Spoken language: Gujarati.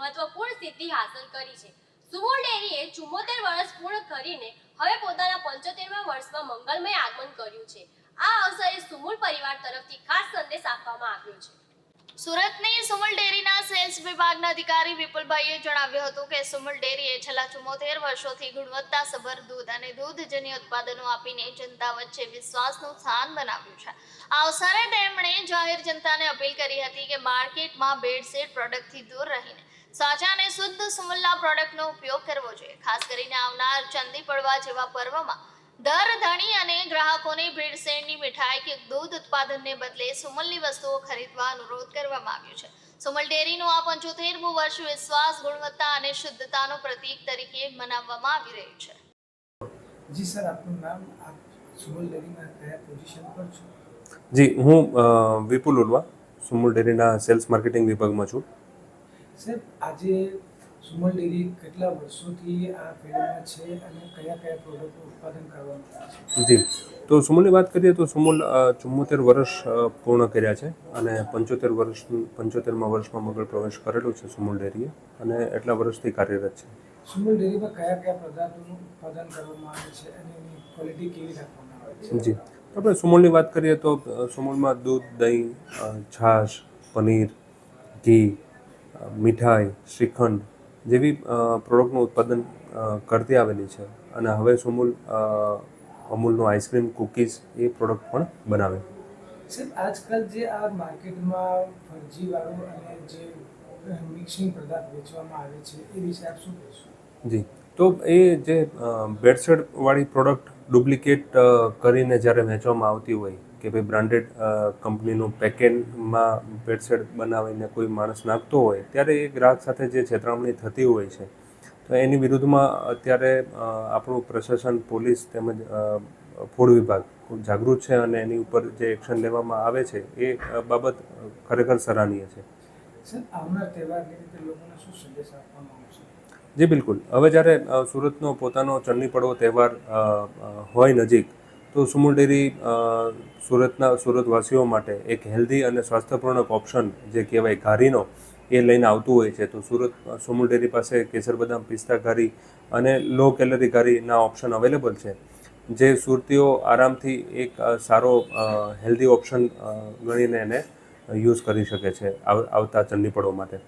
મહત્વપૂર્ણ સિદ્ધિ હાંસલ કરી છે. સુમુલ ડેરીએ ચુમ્મોતેર વર્ષ પૂર્ણ કરીને હવે પોતાના પંચોતેરમા વર્ષમાં મંગલમય આગમન કર્યું છે. આ અવસરે સુમુલ પરિવાર તરફથી ખાસ સંદેશ આપવામાં આવ્યો છે. સુરતની સુમલ ડેરીના સેલ્સ વિભાગના અધિકારી વિપુલભાઈએ જણાવ્યું હતું કે સુમલ ડેરીએ છેલ્લા ચુમ્મોતેર વર્ષોથી ગુણવત્તાસભર દૂધ અને દૂધજન્ય ઉત્પાદનો આપીને જનતા વચ્ચે વિશ્વાસનું સ્થાન બનાવ્યું છે. આ અવસરે તેમણે જાહેર જનતાને અપીલ કરી હતી કે માર્કેટમાં બેડશીટ પ્રોડક્ટથી દૂર રહીને સાચા અને શુદ્ધ સુમલના પ્રોડક્ટનો ઉપયોગ કરવો જોઈએ. ખાસ કરીને આવનાર ચંદી પડવા જેવા પર્વમાં દર ધણી અને ગ્રાહકોને ભેળસેળની મીઠાઈ કે દૂધ ઉત્પાદનને બદલે સુમલની વસ્તુઓ ખરીદવા અનુરોધ કરવામાં આવ્યો છે. સુમલ ડેરીનું આ પંચોતેરમું વર્ષ વિશ્વાસ ગુણવત્તા અને શુદ્ધતાનું પ્રતીક તરીકે મનાવવામાં આવી રહ્યું છે. જી સર આપનું નામ? આપ સુમલ ડેરીમાં કયા પોઝિશન પર છો? જી હું વિપુલ ઉલવા સુમલ ડેરીના સેલ્સ માર્કેટિંગ વિભાગમાં છું. સર આજે સુમલ ડેરી કેટલા વર્ષોથી આ ફિલ્ડમાં છે અને કયા કયા પ્રોડક્ટનું ઉત્પાદન કરવામાં છે? જી. તો સુમલની વાત કરીએ તો સુમલ ચુમ્મોતેર વર્ષ પૂર્ણ કર્યા છે અને પંચોતેર વર્ષ પંચોતેરમાં વર્ષમાં મગળ પ્રવેશ કરેલો છે સુમલ ડેરીએ અને એટલા વર્ષથી કાર્યરત છે. સુમલ ડેરીમાં કયા કયા પદાર્થોનું ઉત્પાદન કરવામાં આવે છે અને એની ક્વોલિટી કેવી રાખવામાં આવે છે? જી. તો આપણે સુમલની વાત કરીએ તો સુમલમાં દૂધ દહીં છાશ પનીર ઘી મીઠાઈ શ્રીખંડ જેવી પ્રોડક્ટનું ઉત્પાદન કરતી આવેલી છે. અને હવે સુમૂલ અમૂલનો આઈસ્ક્રીમ કૂકીઝ એ પ્રોડક્ટ પણ બનાવે. સર આજકાલ જે આ માર્કેટમાં ફરજીવાળું અને જે મિક્સિંગ પદાર્થ વેચવામાં આવે છે એ વિશે આપ શું કહેશો? જી. તો એ જે ભેળસેળવાળી પ્રોડક્ટ ડુપ્લિકેટ કરીને જ્યારે વેચવામાં આવતી હોય કે ભાઈ બ્રાન્ડેડ કંપનીનું પેકેટમાં ભેળસેળ બનાવીને કોઈ માણસ નાખતો હોય ત્યારે એ ગ્રાહક સાથે જે છેતરામણી થતી હોય છે તો એની વિરુદ્ધમાં અત્યારે આપણું પ્રશાસન પોલીસ તેમજ ફૂડ વિભાગ ખૂબ જાગૃત છે અને એની ઉપર જે એક્શન લેવામાં આવે છે એ બાબત ખરેખર સરાહનીય છે. સર આવનાર લોકોને શું સંદેશ જી બિલકુલ. હવે જ્યારે સુરતનો પોતાનો ચન્ની પડવો તહેવાર હોય નજીક તો સુમુલ ડેરી સુરતના, સુરતવાસીઓ માટે એક હેલ્ધી અને સ્વાસ્થ્યપૂર્ણક ઓપ્શન જે કહેવાય ઘારીનો, એ લઈને આવતું હોય છે. તો સુરત સુમુલ ડેરી પાસે કેસર બદામ, પિસ્તા ઘારી અને લો કેલરી ઘારીના ઓપ્શન અવેલેબલ છે. જે સુરતીઓ આરામથી એક સારો હેલ્ધી ઓપ્શન ગણીને એને યુઝ કરી શકે છે આવતા ચંડીપળો માટે.